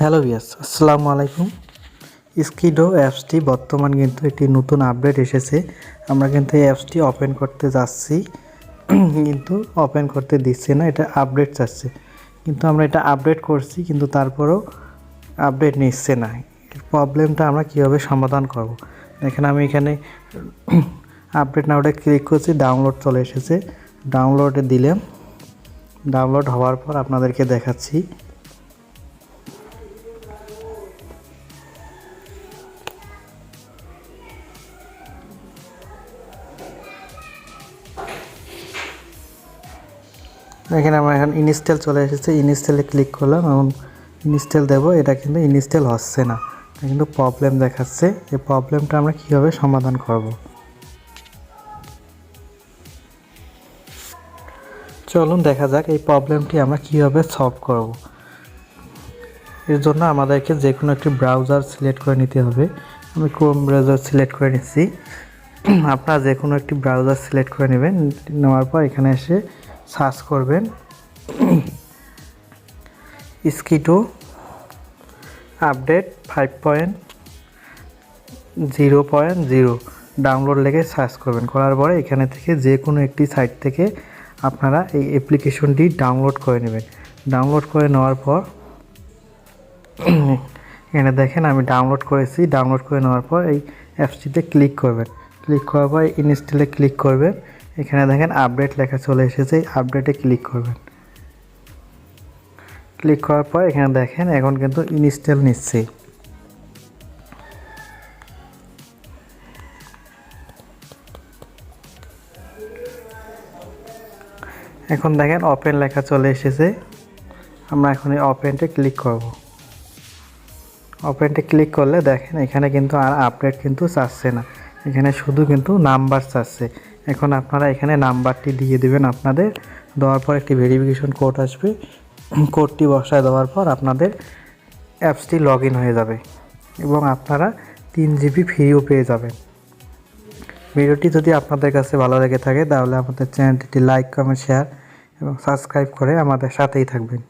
Hello বিয়াস আসসালামু আলাইকুম। স্কিডো অ্যাপসটি বর্তমান কিন্তু একটি নতুন আপডেট এসেছে। আমরা কিন্তু এই অ্যাপসটি ওপেন করতে যাচ্ছি। কিন্তু ওপেন করতে দিচ্ছে না, এটা আপডেট চাচ্ছে। কিন্তু আমরা এটা আপডেট করছি, কিন্তু তারপরেও আপডেট নিচ্ছে না। এর প্রবলেমটা আমরা কীভাবে সমাধান করব? দেখেন, আমি এখানে আপডেট নাওটা ক্লিক করছি ডাউনলোড চলে এসেছে। ডাউনলোডে দিলাম। ডাউনলোড হওয়ার পর আপনাদেরকে দেখাচ্ছি। এখানে আমার এখন ইনস্টল চলে এসেছে, ইনস্টলে ক্লিক করলাম এবং ইনস্টল দেব, এটা কিন্তু ইনস্টল হচ্ছে না। কিন্তু প্রবলেম দেখাচ্ছে, এই প্রবলেমটা আমরা কীভাবে সমাধান করব? চলুন দেখা যাক এই প্রবলেমটি আমরা কীভাবে সলভ করব। এর জন্য আমাদেরকে যে কোনো একটি ব্রাউজার সিলেক্ট করে নিতে হবে। আমি ক্রোম ব্রাউজার সিলেক্ট করে নিচ্ছি। আপনারা যে কোনো একটি ব্রাউজার সিলেক্ট করে নেবেন, নেওয়ার পর এখানে এসে সার্চ করবেন। স্কিটো update five point zero point zero. Download লেগে সার্চ করবেন। করার পরে এখানে থেকে যে কোনো একটি সাইট থেকে আপনারা এই অ্যাপ্লিকেশনটি ডাউনলোড করে নেবেন। ডাউনলোড করে নেওয়ার পর এখানে দেখেন আমি ডাউনলোড করেছি। ডাউনলোড করে নেওয়ার পর এই অ্যাপসটিতে ক্লিক করবেন। ক্লিক করার পর ইনস্টলে ক্লিক করবেন। এখানে দেখেন আপডেট লেখা চলে এসেছে আপডেটে ক্লিক করবেন। ক্লিক করার পর এখানে দেখেন এখন কিন্তু ইনস্টল নিচ্ছে। এখন দেখেন ওপেন লেখা চলে এসেছে। আমরা এখন এই ওপেনটে ক্লিক করব। ওপেনটে ক্লিক করলে দেখেন এখানে কিন্তু আর আপডেট কিন্তু চাচ্ছে না। এখানে শুধু কিন্তু নাম্বার চাচ্ছে এখন আপনারা এখানে নাম্বারটি দিয়ে দেবেন আপনাদের। দেওয়ার পর একটি ভেরিফিকেশন কোড আসবে। কোডটি বসায় দেওয়ার পর আপনাদের অ্যাপসটি লগ হয়ে যাবে এবং আপনারা তিন জিবি ফ্রিও পেয়ে যাবেন। ভিডিওটি যদি আপনাদের কাছে ভালো লেগে থাকে, তাহলে আমাদের চ্যানেলটি লাইক কমেন্ট শেয়ার এবং সাবস্ক্রাইব করে আমাদের সাথেই থাকবেন।